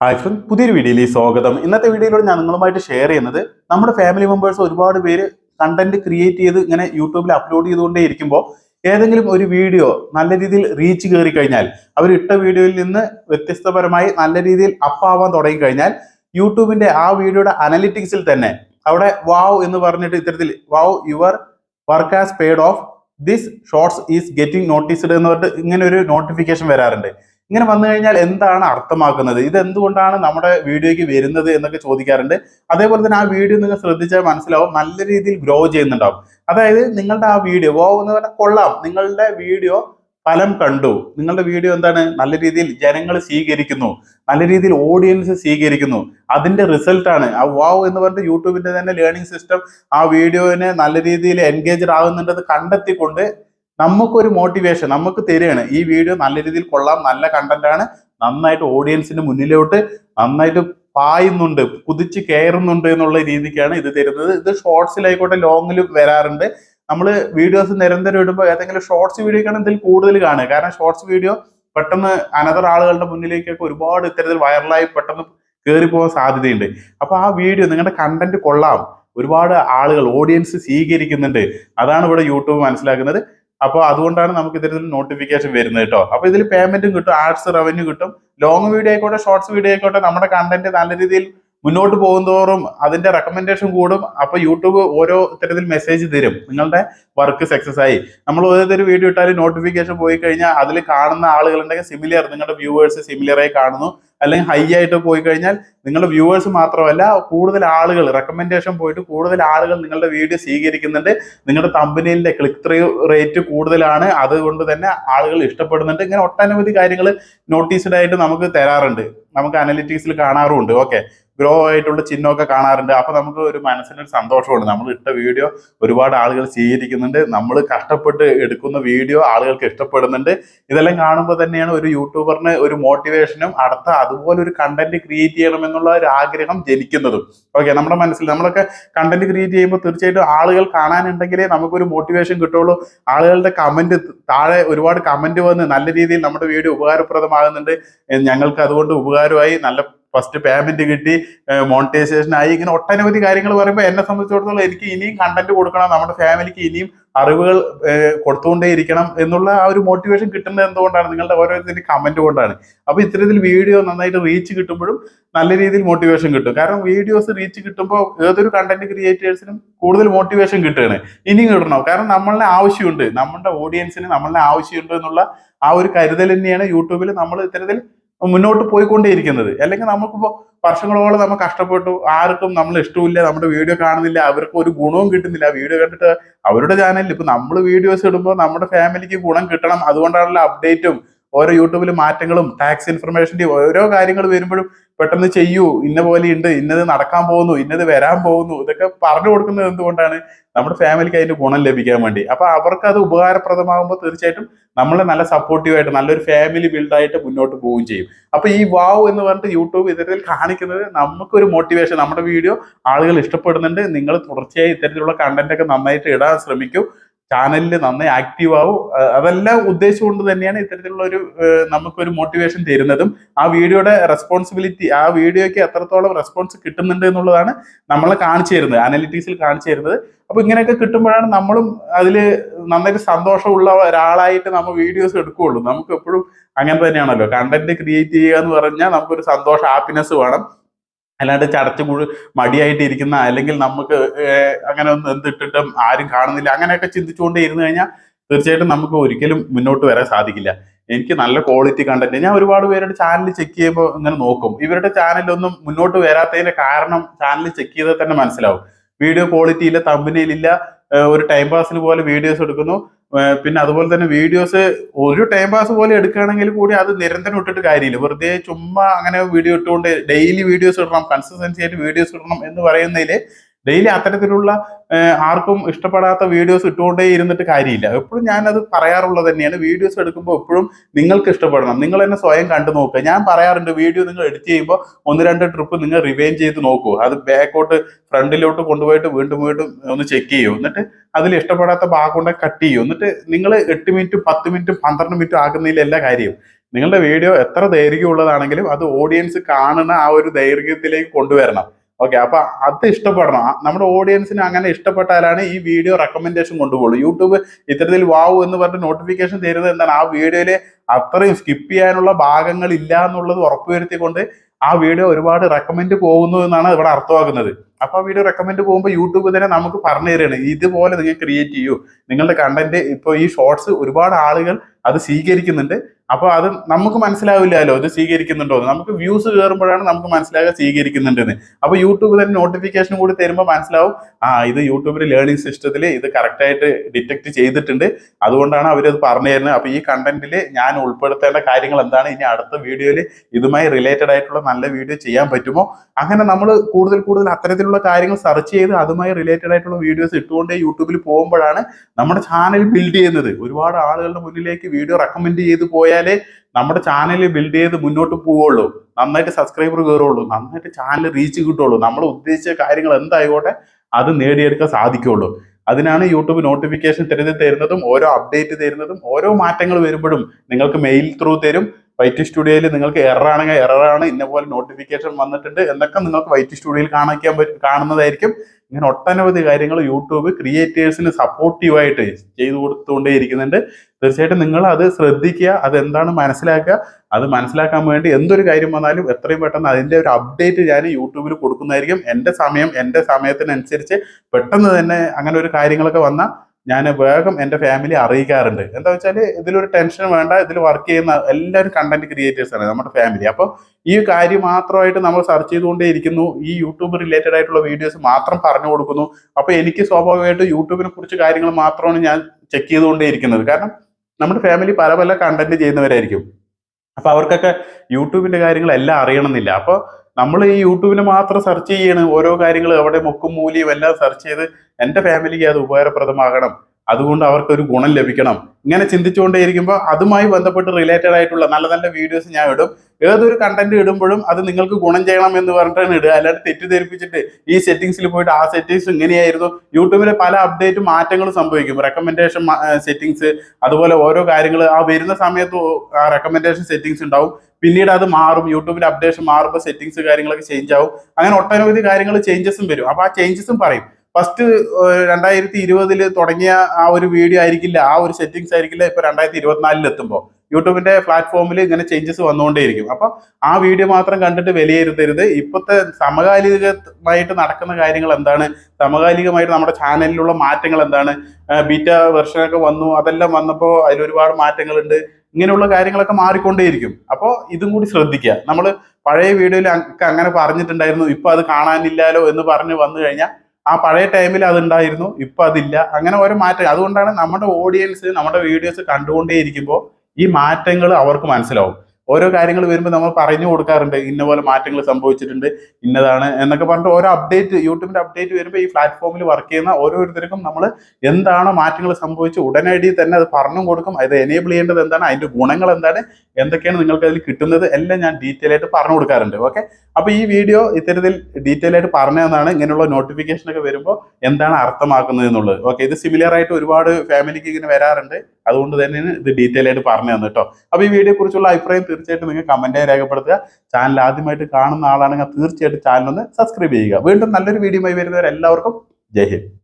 Hi front പുതിയൊരു വീഡിയോയിലേക്ക് സ്വാഗതം. ഇന്നത്തെ വീഡിയോയിലൂടെ ഞാൻ നിങ്ങളുമായിട്ട് ഷെയർ ചെയ്യുന്നത് നമ്മുടെ ഫാമിലി മെമ്പേഴ്സ് ഒരുപാട് പേര് കണ്ടന്റ് ക്രിയേറ്റ് ചെയ്ത് ഇങ്ങനെ യൂട്യൂബിൽ അപ്ലോഡ് ചെയ്തുകൊണ്ടേ ഇരിക്കുമ്പോൾ ഏതെങ്കിലും ഒരു വീഡിയോ നല്ല രീതിയിൽ റീച്ച് കയറി കഴിഞ്ഞാൽ അവർ ഇട്ട വീഡിയോയിൽ നിന്ന് വ്യത്യസ്തപരമായി നല്ല രീതിയിൽ അപ്പാവാൻ തുടങ്ങി കഴിഞ്ഞാൽ യൂട്യൂബിന്റെ ആ വീഡിയോയുടെ അനലിറ്റിക്സിൽ തന്നെ അവിടെ വാവ് എന്ന് പറഞ്ഞിട്ട് ഇത്തരത്തിൽ wow your work has paid off this shorts is getting noticed എന്ന് പറഞ്ഞിട്ട് ഇങ്ങനെ ഒരു നോട്ടിഫിക്കേഷൻ വരാറുണ്ട്. ഇങ്ങനെ വന്നു കഴിഞ്ഞാൽ എന്താണ് അർത്ഥമാക്കുന്നത്? ഇത് എന്തുകൊണ്ടാണ് നമ്മുടെ വീഡിയോയ്ക്ക് വരുന്നത് എന്നൊക്കെ ചോദിക്കാറുണ്ട്. അതേപോലെ തന്നെ ആ വീഡിയോ നിങ്ങൾ ശ്രദ്ധിച്ചാൽ മനസ്സിലാവും. നല്ല രീതിയിൽ ഗ്രോ ചെയ്യുന്നുണ്ടാവും. അതായത് നിങ്ങളുടെ ആ വീഡിയോ വോ എന്ന് പറഞ്ഞാൽ കൊള്ളാം. നിങ്ങളുടെ വീഡിയോ ഫലം കണ്ടു. നിങ്ങളുടെ വീഡിയോ എന്താണ്? നല്ല രീതിയിൽ ജനങ്ങൾ സ്വീകരിക്കുന്നു. നല്ല രീതിയിൽ ഓഡിയൻസ് സ്വീകരിക്കുന്നു. അതിന്റെ റിസൾട്ടാണ് ആ വാവ് എന്ന് പറഞ്ഞിട്ട് യൂട്യൂബിന്റെ തന്നെ ലേണിംഗ് സിസ്റ്റം ആ വീഡിയോനെ നല്ല രീതിയിൽ എൻഗേജ് ആകുന്നുണ്ടെന്ന് കണ്ടെത്തിക്കൊണ്ട് നമുക്കൊരു മോട്ടിവേഷൻ നമുക്ക് തരികയാണ്. ഈ വീഡിയോ നല്ല രീതിയിൽ കൊള്ളാം നല്ല കണ്ടന്റ് ആണ്. നന്നായിട്ട് ഓഡിയൻസിന്റെ മുന്നിലോട്ട് നന്നായിട്ട് പായുന്നുണ്ട് കുതിച്ച് കയറുന്നുണ്ട് എന്നുള്ള രീതിക്കാണ് ഇത് തരുന്നത്. ഇത് ഷോർട്സിലായിക്കോട്ടെ ലോങ്ങിലും വരാറുണ്ട്. നമ്മൾ വീഡിയോസ് നിരന്തരം ഇടുമ്പോൾ ഏതെങ്കിലും ഷോർട്സ് വീഡിയോക്കാണ് ഇതിൽ കൂടുതൽ കാണുക. കാരണം ഷോർട്സ് വീഡിയോ പെട്ടെന്ന് അനതർ ആളുകളുടെ മുന്നിലേക്കൊക്കെ ഒരുപാട് ഇത്തരത്തിൽ വൈറലായി പെട്ടെന്ന് കയറി പോകാൻ സാധ്യതയുണ്ട്. അപ്പോൾ ആ വീഡിയോ നിങ്ങളുടെ കണ്ടന്റ് കൊള്ളാം. ഒരുപാട് ആളുകൾ ഓഡിയൻസ് സ്വീകരിക്കുന്നുണ്ട്. അതാണ് ഇവിടെ യൂട്യൂബ് മനസ്സിലാക്കുന്നത്. അപ്പോൾ അതുകൊണ്ടാണ് നമുക്ക് ഇത്തരത്തിൽ നോട്ടിഫിക്കേഷൻ വരുന്നത് കേട്ടോ അപ്പോൾ ഇതിൽ പേയ്മെന്റും കിട്ടും ആഡ്സ് റവന്യൂ കിട്ടും. ലോങ് വീഡിയോ ആയിക്കോട്ടെ ഷോർട്സ് വീഡിയോ ആയിക്കോട്ടെ നമ്മുടെ കണ്ടന്റ് നല്ല രീതിയിൽ മുന്നോട്ട് പോകുന്തോറും അതിന്റെ റെക്കമെൻഡേഷൻ കൂടും. അപ്പൊ യൂട്യൂബ് ഓരോ തരത്തിൽ മെസ്സേജ് തരും. നിങ്ങളുടെ വർക്ക് സക്സസ് ആയി. നമ്മൾ ഏതൊരു വീഡിയോ ഇട്ടാലും നോട്ടിഫിക്കേഷൻ പോയി കഴിഞ്ഞാൽ അതിൽ കാണുന്ന ആളുകളുണ്ടെങ്കിൽ സിമിലർ നിങ്ങളുടെ വ്യൂവേഴ്സ് സിമിലിയറായി കാണുന്നു. അല്ലെങ്കിൽ ഹൈ ആയിട്ട് പോയി കഴിഞ്ഞാൽ നിങ്ങളുടെ വ്യൂവേഴ്സ് മാത്രമല്ല കൂടുതൽ ആളുകൾ റെക്കമെൻഡേഷൻ പോയിട്ട് കൂടുതൽ ആളുകൾ നിങ്ങളുടെ വീഡിയോ സ്വീകരിക്കുന്നുണ്ട്. നിങ്ങളുടെ തമ്പനിയിലെ ക്ലിക്ക് ത്രൂ റേറ്റ് കൂടുതലാണ്. അതുകൊണ്ട് തന്നെ ആളുകൾ ഇഷ്ടപ്പെടുന്നുണ്ട്. ഇങ്ങനെ ഒട്ടനവധി കാര്യങ്ങൾ നോട്ടീസ്ഡ് ആയിട്ട് നമുക്ക് തരാറുണ്ട്. നമുക്ക് അനലിറ്റിക്സിൽ കാണാറുമുണ്ട്. ഓക്കെ ഗ്രോ ആയിട്ടുള്ള ചിഹ്നമൊക്കെ കാണാറുണ്ട്. അപ്പൊ നമുക്ക് ഒരു മനസ്സിനൊരു സന്തോഷമുണ്ട്. നമ്മൾ ഇട്ട വീഡിയോ ഒരുപാട് ആളുകൾ സ്വീകരിക്കുന്നുണ്ട്. നമ്മൾ കഷ്ടപ്പെട്ട് എടുക്കുന്ന വീഡിയോ ആളുകൾക്ക് ഇഷ്ടപ്പെടുന്നുണ്ട്. ഇതെല്ലാം കാണുമ്പോൾ തന്നെയാണ് ഒരു യൂട്യൂബറിന് ഒരു മോട്ടിവേഷനും അടുത്ത അതുപോലെ ഒരു കണ്ടന്റ് ക്രിയേറ്റ് ചെയ്യണം എന്നുള്ള ഒരു ആഗ്രഹം ജനിക്കുന്നതും. ഓക്കെ നമ്മുടെ മനസ്സിൽ നമ്മളൊക്കെ കണ്ടന്റ് ക്രിയേറ്റ് ചെയ്യുമ്പോൾ തീർച്ചയായിട്ടും ആളുകൾ കാണാനുണ്ടെങ്കിലേ നമുക്കൊരു മോട്ടിവേഷൻ കിട്ടുള്ളൂ ആളുകളുടെ കമന്റ് താഴെ ഒരുപാട് കമന്റ് വന്ന് നല്ല രീതിയിൽ നമ്മുടെ വീഡിയോ ഉപകാരപ്രദമാകുന്നുണ്ട്. ഞങ്ങൾക്ക് അതുകൊണ്ട് ഉപകാരമായി. നല്ല ഫസ്റ്റ് പേയ്മെന്റ് കിട്ടി മോണിറ്റൈസേഷൻ ആയി. ഇങ്ങനെ ഒട്ടനവധി കാര്യങ്ങൾ പറയുമ്പോൾ എന്നെ സംബന്ധിച്ചിടത്തോളം എനിക്ക് ഇനിയും കണ്ടന്റ് കൊടുക്കണം നമ്മുടെ ഫാമിലിക്ക് ഇനിയും അറിവുകൾ ഏഹ്, കൊടുത്തുകൊണ്ടേ ഇരിക്കണം എന്നുള്ള ആ ഒരു മോട്ടിവേഷൻ കിട്ടുന്നത് എന്തുകൊണ്ടാണ്? നിങ്ങളുടെ ഓരോരുത്തരുടെ കമന്റ് കൊണ്ടാണ്. അപ്പൊ ഇത്തരത്തിൽ വീഡിയോ നന്നായിട്ട് റീച്ച് കിട്ടുമ്പോഴും നല്ല രീതിയിൽ മോട്ടിവേഷൻ കിട്ടും. കാരണം വീഡിയോസ് റീച്ച് കിട്ടുമ്പോൾ ഏതൊരു കണ്ടന്റ് ക്രിയേറ്റേഴ്സിനും കൂടുതൽ മോട്ടിവേഷൻ കിട്ടുകയാണ്. ഇനിയും കിട്ടണം? കാരണം നമ്മളുടെ ആവശ്യമുണ്ട്. നമ്മുടെ ഓഡിയൻസിന് നമ്മളുടെ ആവശ്യമുണ്ട് എന്നുള്ള ആ ഒരു കരുതൽ തന്നെയാണ് യൂട്യൂബിൽ നമ്മൾ ഇത്തരത്തിൽ മുന്നോട്ട് പോയിക്കൊണ്ടേയിരിക്കുന്നത്. അല്ലെങ്കിൽ നമുക്കിപ്പോൾ വർഷങ്ങളോളം നമ്മൾ കഷ്ടപ്പെട്ടു. ആർക്കും നമ്മൾ ഇഷ്ടമില്ല നമ്മുടെ വീഡിയോ കാണുന്നില്ല. അവർക്ക് ഒരു ഗുണവും കിട്ടുന്നില്ല. വീഡിയോ കണ്ടിട്ട് അവരുടെ ചാനലിൽ ഇപ്പൊ നമ്മൾ വീഡിയോസ് ഇടുമ്പോൾ നമ്മുടെ ഫാമിലിക്ക് ഗുണം കിട്ടണം. അതുകൊണ്ടാണല്ലോ അപ്ഡേറ്റും ഓരോ യൂട്യൂബിൽ മാറ്റങ്ങളും ടാക്സ് ഇൻഫർമേഷന്റെ ഓരോ കാര്യങ്ങൾ വരുമ്പോഴും പെട്ടെന്ന് ചെയ്യൂ ഇന്ന പോലെ ഉണ്ട് ഇന്നത് നടക്കാൻ പോകുന്നു ഇന്നത് വരാൻ പോകുന്നു ഇതൊക്കെ പറഞ്ഞു കൊടുക്കുന്നത് എന്തുകൊണ്ടാണ് നമ്മുടെ ഫാമിലിക്ക് അതിന്റെ ഗുണം ലഭിക്കാൻ വേണ്ടി. അപ്പൊ അവർക്ക് അത് ഉപകാരപ്രദമാകുമ്പോൾ തീർച്ചയായിട്ടും നമ്മളെ നല്ല സപ്പോർട്ടീവായിട്ട് നല്ലൊരു ഫാമിലി ബിൽഡായിട്ട് മുന്നോട്ട് പോവുകയും ചെയ്യും. അപ്പൊ ഈ വാവ് എന്ന് പറഞ്ഞിട്ട് യൂട്യൂബ് ഇത്തരത്തിൽ കാണിക്കുന്നത് നമുക്കൊരു മോട്ടിവേഷൻ നമ്മുടെ വീഡിയോ ആളുകൾ ഇഷ്ടപ്പെടുന്നുണ്ട് നിങ്ങൾ തുടർച്ചയായി ഇത്തരത്തിലുള്ള കണ്ടന്റ് ഒക്കെ നന്നായിട്ട് ഇടാൻ ശ്രമിക്കൂ. ചാനലിൽ നന്നായി ആക്റ്റീവ് ആവും. അതെല്ലാം അതെല്ലാം കൊണ്ട് തന്നെയാണ് ഇത്തരത്തിലുള്ള ഒരു നമുക്കൊരു മോട്ടിവേഷൻ തരുന്നതും ആ വീഡിയോയുടെ റെസ്പോൺസിബിലിറ്റി ആ വീഡിയോയ്ക്ക് എത്രത്തോളം റെസ്പോൺസ് കിട്ടുന്നുണ്ട് എന്നുള്ളതാണ് നമ്മളെ കാണിച്ചു തരുന്നത് അനലിറ്റിക്സിൽ കാണിച്ചു തരുന്നത്. അപ്പൊ ഇങ്ങനെയൊക്കെ കിട്ടുമ്പോഴാണ് നമ്മളും അതിൽ നന്നായിട്ട് സന്തോഷമുള്ള ഒരാളായിട്ട് നമ്മൾ വീഡിയോസ് എടുക്കുകയുള്ളൂ. നമുക്ക് എപ്പോഴും അങ്ങനെ തന്നെയാണല്ലോ. കണ്ടന്റ് ക്രിയേറ്റ് ചെയ്യുക എന്ന് പറഞ്ഞാൽ നമുക്കൊരു സന്തോഷം ഹാപ്പിനെസ് വേണം. അല്ലാണ്ട് ചർച്ച കുഴു മടിയായിട്ട് ഇരിക്കുന്ന അല്ലെങ്കിൽ നമുക്ക് അങ്ങനെ ഒന്നും എന്തിട്ടിട്ടും ആരും കാണുന്നില്ല. അങ്ങനെയൊക്കെ ചിന്തിച്ചുകൊണ്ടേ ഇരുന്ന് കഴിഞ്ഞാൽ തീർച്ചയായിട്ടും നമുക്ക് ഒരിക്കലും മുന്നോട്ട് വരാൻ സാധിക്കില്ല. എനിക്ക് നല്ല ക്വാളിറ്റി കണ്ടന്റ് ഞാൻ ഒരുപാട് പേരുടെ ചാനൽ ചെക്ക് ചെയ്യുമ്പോൾ ഇങ്ങനെ നോക്കും. ഇവരുടെ ചാനലൊന്നും മുന്നോട്ട് വരാത്തതിന്റെ കാരണം ചാനൽ ചെക്ക് ചെയ്താൽ തന്നെ മനസ്സിലാവും. വീഡിയോ ക്വാളിറ്റി ഇല്ല തമ്പനിയിലില്ല ഒരു ടൈം പാസിന് പോലെ വീഡിയോസ് എടുക്കുന്നു. പിന്നെ അതുപോലെ തന്നെ വീഡിയോസ് ഒരു ടൈം പാസ് പോലെ എടുക്കുകയാണെങ്കിൽ കൂടി അത് നിരന്തരം ഇട്ടിട്ട് കാര്യമില്ല. വെറുതെ ചുമ്മാ അങ്ങനെ വീഡിയോ ഇട്ടുകൊണ്ട് ഡെയിലി വീഡിയോസ് ഇടണം കൺസിസ്റ്റൻസി ആയിട്ട് വീഡിയോസ് ഇടണം എന്ന് പറയുന്നതിൽ ഡെയിലി അത്തരത്തിലുള്ള ആർക്കും ഇഷ്ടപ്പെടാത്ത വീഡിയോസ് ഇട്ടുകൊണ്ടേ ഇരുന്നിട്ട് കാര്യമില്ല. എപ്പോഴും ഞാനത് പറയാറുള്ളത് തന്നെയാണ്. വീഡിയോസ് എടുക്കുമ്പോൾ എപ്പോഴും നിങ്ങൾക്ക് ഇഷ്ടപ്പെടണം. നിങ്ങൾ തന്നെ സ്വയം കണ്ടു നോക്കുക. ഞാൻ പറയാറുണ്ട് വീഡിയോ നിങ്ങൾ എഡിറ്റ് ചെയ്യുമ്പോൾ ഒന്ന് രണ്ട് ട്രിപ്പ് നിങ്ങൾ റിവൈൻ ചെയ്ത് നോക്കൂ. അത് ബാക്കോട്ട് ഫ്രണ്ടിലോട്ട് കൊണ്ടുപോയിട്ട് വീണ്ടും വീണ്ടും ഒന്ന് ചെക്ക് ചെയ്യൂ. എന്നിട്ട് അതിൽ ഇഷ്ടപ്പെടാത്ത ഭാഗം കട്ട് ചെയ്യൂ. എന്നിട്ട് നിങ്ങൾ എട്ട് മിനിറ്റും പത്ത് മിനിറ്റും പന്ത്രണ്ട് മിനിറ്റും ആക്കുന്നതിലല്ല കാര്യം നിങ്ങളുടെ വീഡിയോ എത്ര ദൈർഘ്യമുള്ളതാണെങ്കിലും അത് ഓഡിയൻസ് കാണുന്ന ആ ഒരു ദൈർഘ്യത്തിലേക്ക് കൊണ്ടുവരണം. ഓക്കെ അപ്പൊ അത് ഇഷ്ടപ്പെടണം. നമ്മുടെ ഓഡിയൻസിന് അങ്ങനെ ഇഷ്ടപ്പെട്ടാലാണ് ഈ വീഡിയോ റെക്കമെൻഡേഷൻ കൊണ്ടുപോകുള്ളൂ യൂട്യൂബ് ഇത്തരത്തിൽ വാവ് എന്ന് പറഞ്ഞിട്ട് നോട്ടിഫിക്കേഷൻ തരുന്നത് എന്താണ്? ആ വീഡിയോയിൽ അത്രയും സ്കിപ്പ് ചെയ്യാനുള്ള ഭാഗങ്ങൾ ഇല്ല എന്നുള്ളത് ഉറപ്പുവരുത്തിക്കൊണ്ട് ആ വീഡിയോ ഒരുപാട് റെക്കമെൻഡ് പോകുന്നു എന്നാണ് ഇവിടെ അർത്ഥമാക്കുന്നത്. അപ്പൊ ആ വീഡിയോ റെക്കമെൻഡ് പോകുമ്പോൾ യൂട്യൂബ് തന്നെ നമുക്ക് പറഞ്ഞു തരുകയാണ് ഇതുപോലെ നിങ്ങൾ ക്രിയേറ്റ് ചെയ്യൂ. നിങ്ങളുടെ കണ്ടന്റ് ഇപ്പോൾ ഈ ഷോർട്സ് ഒരുപാട് ആളുകൾ അത് സ്വീകരിക്കുന്നുണ്ട്. അപ്പൊ അത് നമുക്ക് മനസ്സിലാവില്ലല്ലോ ഇത് സ്വീകരിക്കുന്നുണ്ടോ നമുക്ക് വ്യൂസ് കയറുമ്പോഴാണ് നമുക്ക് മനസ്സിലാകുക സ്വീകരിക്കുന്നുണ്ടെന്ന്. അപ്പൊ യൂട്യൂബ് തന്നെ നോട്ടിഫിക്കേഷൻ കൂടി തരുമ്പോൾ മനസ്സിലാവും ആ ഇത് യൂട്യൂബിന്റെ ലേണിംഗ് സിസ്റ്റത്തിൽ ഇത് കറക്റ്റായിട്ട് ഡിറ്റക്ട് ചെയ്തിട്ടുണ്ട്. അതുകൊണ്ടാണ് അവരത് പറഞ്ഞു തരുന്നത്. അപ്പൊ ഈ കണ്ടന്റിൽ ഞാൻ ഉൾപ്പെടുത്തേണ്ട കാര്യങ്ങൾ എന്താണ്? ഇനി അടുത്ത വീഡിയോയിൽ ഇതുമായി റിലേറ്റഡ് ആയിട്ടുള്ള നല്ല വീഡിയോ ചെയ്യാൻ പറ്റുമോ? അങ്ങനെ നമ്മൾ കൂടുതൽ കൂടുതൽ അത്തരത്തിലുള്ള കാര്യങ്ങൾ സെർച്ച് ചെയ്ത് അതുമായി റിലേറ്റഡ് ആയിട്ടുള്ള വീഡിയോസ് ഇട്ടുകൊണ്ടേ യൂട്യൂബിൽ പോകുമ്പോഴാണ് നമ്മുടെ ചാനൽ ബിൽഡ് ചെയ്യുന്നത്. ഒരുപാട് ആളുകളുടെ മുന്നിലേക്ക് വീഡിയോ റെക്കമെൻഡ് ചെയ്ത് പോയാലേ നമ്മുടെ ചാനൽ ബിൽഡ് ചെയ്ത് മുന്നോട്ട് പോവുള്ളൂ. നന്നായിട്ട് സബ്സ്ക്രൈബർ കയറുള്ളൂ നന്നായിട്ട് ചാനൽ റീച്ച് കിട്ടുള്ളൂ. നമ്മൾ ഉദ്ദേശിച്ച കാര്യങ്ങൾ എന്തായിക്കോട്ടെ അത് നേടിയെടുക്കാൻ സാധിക്കുള്ളൂ. അതിനാണ് യൂട്യൂബ് നോട്ടിഫിക്കേഷൻ തിരഞ്ഞെടുത്ത് തരുന്നതും ഓരോ അപ്ഡേറ്റ് തരുന്നതും ഓരോ മാറ്റങ്ങൾ വരുമ്പോഴും നിങ്ങൾക്ക് മെയിൽ ത്രൂ തരും. വൈറ്റ് സ്റ്റുഡിയോയിൽ നിങ്ങൾക്ക് എറർ ആണ്. ഇന്ന പോലെ നോട്ടിഫിക്കേഷൻ വന്നിട്ടുണ്ട്. എന്നൊക്കെ നിങ്ങൾക്ക് വൈറ്റ് സ്റ്റുഡിയോയിൽ കാണിക്കാൻ പറ്റും കാണുന്നതായിരിക്കും. ഇങ്ങനെ ഒട്ടനവധി കാര്യങ്ങൾ യൂട്യൂബ് ക്രിയേറ്റേഴ്സിന് സപ്പോർട്ടീവായിട്ട് ചെയ്തു കൊടുത്തുകൊണ്ടേ ഇരിക്കുന്നുണ്ട് തീർച്ചയായിട്ടും നിങ്ങൾ അത് ശ്രദ്ധിക്കുക അത് എന്താണ് മനസ്സിലാക്കുക അത് മനസ്സിലാക്കാൻ വേണ്ടി എന്തൊരു കാര്യം വന്നാലും എത്രയും പെട്ടെന്ന് അതിന്റെ ഒരു അപ്ഡേറ്റ് ഞാൻ യൂട്യൂബിൽ കൊടുക്കുന്നതായിരിക്കും. എന്റെ സമയം എന്റെ സമയത്തിനനുസരിച്ച് പെട്ടെന്ന് തന്നെ അങ്ങനെ ഒരു കാര്യങ്ങളൊക്കെ വന്നാൽ ഞാൻ വേഗം എന്റെ ഫാമിലി അറിയിക്കാറുണ്ട്. എന്താ വെച്ചാൽ ഇതിലൊരു ടെൻഷൻ വേണ്ട ഇതിൽ വർക്ക് ചെയ്യുന്ന എല്ലാവരും കണ്ടന്റ് ക്രിയേറ്റേഴ്സ് ആണ് നമ്മുടെ ഫാമിലി അപ്പോൾ ഈ കാര്യം മാത്രമായിട്ട് നമ്മൾ സെർച്ച് ചെയ്തുകൊണ്ടേ ഇരിക്കുന്നു ഈ യൂട്യൂബ് റിലേറ്റഡ് ആയിട്ടുള്ള വീഡിയോസ് മാത്രം പറഞ്ഞു കൊടുക്കുന്നു. അപ്പോൾ എനിക്ക് സ്വാഭാവികമായിട്ട് യൂട്യൂബിനെ കുറിച്ച് കാര്യങ്ങൾ മാത്രമാണ് ഞാൻ ചെക്ക് ചെയ്തുകൊണ്ടേ ഇരിക്കുന്നത് കാരണം നമ്മുടെ ഫാമിലി പല പല കണ്ടന്റ് ചെയ്യുന്നവരായിരിക്കും. അപ്പോൾ അവർക്കൊക്കെ യൂട്യൂബിന്റെ കാര്യങ്ങൾ എല്ലാം അറിയണമെന്നില്ല. അപ്പോൾ നമ്മൾ ഈ യൂട്യൂബിൽ മാത്രം സെർച്ച് ചെയ്യണം ഓരോ കാര്യങ്ങളും. അവിടെ മുക്കും മൂലിയും എല്ലാം സെർച്ച് ചെയ്ത് എന്റെ ഫാമിലിക്ക് അത് ഉപകാരപ്രദമാകണം. അതുകൊണ്ട് അവർക്കൊരു ഗുണം ലഭിക്കണം. ഇങ്ങനെ ചിന്തിച്ചുകൊണ്ടേ ഇരിക്കുമ്പോൾ അതുമായി ബന്ധപ്പെട്ട് റിലേറ്റഡ് ആയിട്ടുള്ള നല്ല നല്ല വീഡിയോസ് ഞാൻ ഇടും. ഏതൊരു കണ്ടന്റ് ഇടുമ്പോഴും അത് നിങ്ങൾക്ക് ഗുണം ചെയ്യണം എന്ന് പറഞ്ഞിട്ടാണ് ഇടുക. അല്ലാണ്ട് തെറ്റിദ്ധരിപ്പിച്ചിട്ട് ഈ സെറ്റിംഗ്സിൽ പോയിട്ട് ആ സെറ്റിംഗ്സ് ഇങ്ങനെയായിരുന്നു. യൂട്യൂബിലെ പല അപ്ഡേറ്റും മാറ്റങ്ങൾ സംഭവിക്കും. റെക്കമെൻഡേഷൻ സെറ്റിംഗ്സ് അതുപോലെ ഓരോ കാര്യങ്ങൾ ആ വരുന്ന സമയത്ത് ആ റെക്കമെൻഡേഷൻ സെറ്റിംഗ്സ് ഉണ്ടാവും. പിന്നീട് അത് മാറും. യൂട്യൂബിൽ അപ്ഡേഷൻ മാറുമ്പോൾ സെറ്റിംഗ്സ് കാര്യങ്ങളൊക്കെ ചേഞ്ച് ആവും. അങ്ങനെ ഒട്ടനവധി കാര്യങ്ങൾ ചേഞ്ചസും വരും. അപ്പോൾ ആ ചേഞ്ചസും പറയും. ഫസ്റ്റ് രണ്ടായിരത്തി ഇരുപതിൽ തുടങ്ങിയ ആ ഒരു വീഡിയോ ആയിരിക്കില്ല ആ ഒരു സെറ്റിങ്സ് ആയിരിക്കില്ല ഇപ്പൊ രണ്ടായിരത്തി ഇരുപത്തിനാലിൽ എത്തുമ്പോൾ യൂട്യൂബിന്റെ പ്ലാറ്റ്ഫോമിൽ ഇങ്ങനെ ചേഞ്ചസ് വന്നുകൊണ്ടേയിരിക്കും. അപ്പൊ ആ വീഡിയോ മാത്രം കണ്ടിട്ട് വിലയിരുത്തരുത് ഇപ്പോഴത്തെ സമകാലികമായിട്ട് നടക്കുന്ന കാര്യങ്ങൾ എന്താണ്? സമകാലികമായിട്ട് നമ്മുടെ ചാനലിലുള്ള മാറ്റങ്ങൾ എന്താണ്? ബീറ്റ വെർഷനൊക്കെ വന്നു അതെല്ലാം വന്നപ്പോൾ അതിൽ ഒരുപാട് മാറ്റങ്ങളുണ്ട്. ഇങ്ങനെയുള്ള കാര്യങ്ങളൊക്കെ മാറിക്കൊണ്ടേയിരിക്കും. അപ്പോൾ ഇതും കൂടി ശ്രദ്ധിക്കുക നമ്മൾ പഴയ വീഡിയോയിൽ അങ്ങനെ പറഞ്ഞിട്ടുണ്ടായിരുന്നു. ഇപ്പൊ അത് കാണാനില്ലാലോ എന്ന് പറഞ്ഞ് വന്നു കഴിഞ്ഞാൽ ആ പഴയ ടൈമിൽ അതുണ്ടായിരുന്നു ഇപ്പൊ അതില്ല. അങ്ങനെ ഓരോ മാറ്റം. അതുകൊണ്ടാണ് നമ്മുടെ ഓഡിയൻസ് നമ്മുടെ വീഡിയോസ് കണ്ടുകൊണ്ടേയിരിക്കുമ്പോൾ ഈ മാറ്റങ്ങൾ അവർക്ക് മനസ്സിലാവും. ഓരോ കാര്യങ്ങൾ വരുമ്പോൾ നമ്മൾ പറഞ്ഞു കൊടുക്കാറുണ്ട് ഇന്ന പോലെ മാറ്റങ്ങൾ സംഭവിച്ചിട്ടുണ്ട് ഇന്നതാണ് എന്നൊക്കെ പറഞ്ഞിട്ട് ഓരോ അപ്ഡേറ്റ് യൂട്യൂബിന്റെ അപ്ഡേറ്റ് വരുമ്പോൾ ഈ പ്ലാറ്റ്ഫോമിൽ വർക്ക് ചെയ്യുന്ന ഓരോരുത്തർക്കും നമ്മൾ എന്താണോ മാറ്റങ്ങൾ സംഭവിച്ച് ഉടനടി തന്നെ അത് പറഞ്ഞു കൊടുക്കും അത് എനേബിൾ ചെയ്യേണ്ടത് എന്താണ് അതിന്റെ ഗുണങ്ങൾ എന്താണ് എന്തൊക്കെയാണ് നിങ്ങൾക്ക് അതിൽ കിട്ടുന്നത് എല്ലാം ഞാൻ ഡീറ്റെയിൽ ആയിട്ട് പറഞ്ഞു കൊടുക്കാറുണ്ട് ഓക്കെ അപ്പോൾ ഈ വീഡിയോ ഇത്തരത്തിൽ ഡീറ്റെയിൽ ആയിട്ട് പറഞ്ഞതെന്നാണ് ഇങ്ങനെയുള്ള നോട്ടിഫിക്കേഷൻ ഒക്കെ വരുമ്പോൾ എന്താണ് അർത്ഥമാക്കുന്നത് എന്നുള്ളത് ഓക്കെ ഇത് സിമിലർ ആയിട്ട് ഒരുപാട് ഫാമിലിക്ക് ഇങ്ങനെ വരാറുണ്ട്. അതുകൊണ്ട് തന്നെ ഇത് ഡീറ്റെയിൽ ആയിട്ട് പറഞ്ഞു തന്നു കേട്ടോ. അപ്പൊ ഈ വീഡിയോ കുറിച്ചുള്ള അഭിപ്രായം തീർച്ചയായിട്ടും നിങ്ങൾ കമന്റായി രേഖപ്പെടുത്തുക. ചാനൽ ആദ്യമായിട്ട് കാണുന്ന ആളാണെങ്കിൽ തീർച്ചയായിട്ടും ചാനൽ ഒന്ന് സബ്സ്ക്രൈബ് ചെയ്യുക. വീണ്ടും നല്ലൊരു വീഡിയോ ആയി വരുന്നവരെല്ലാവർക്കും ജയ് ഹിന്ദ്.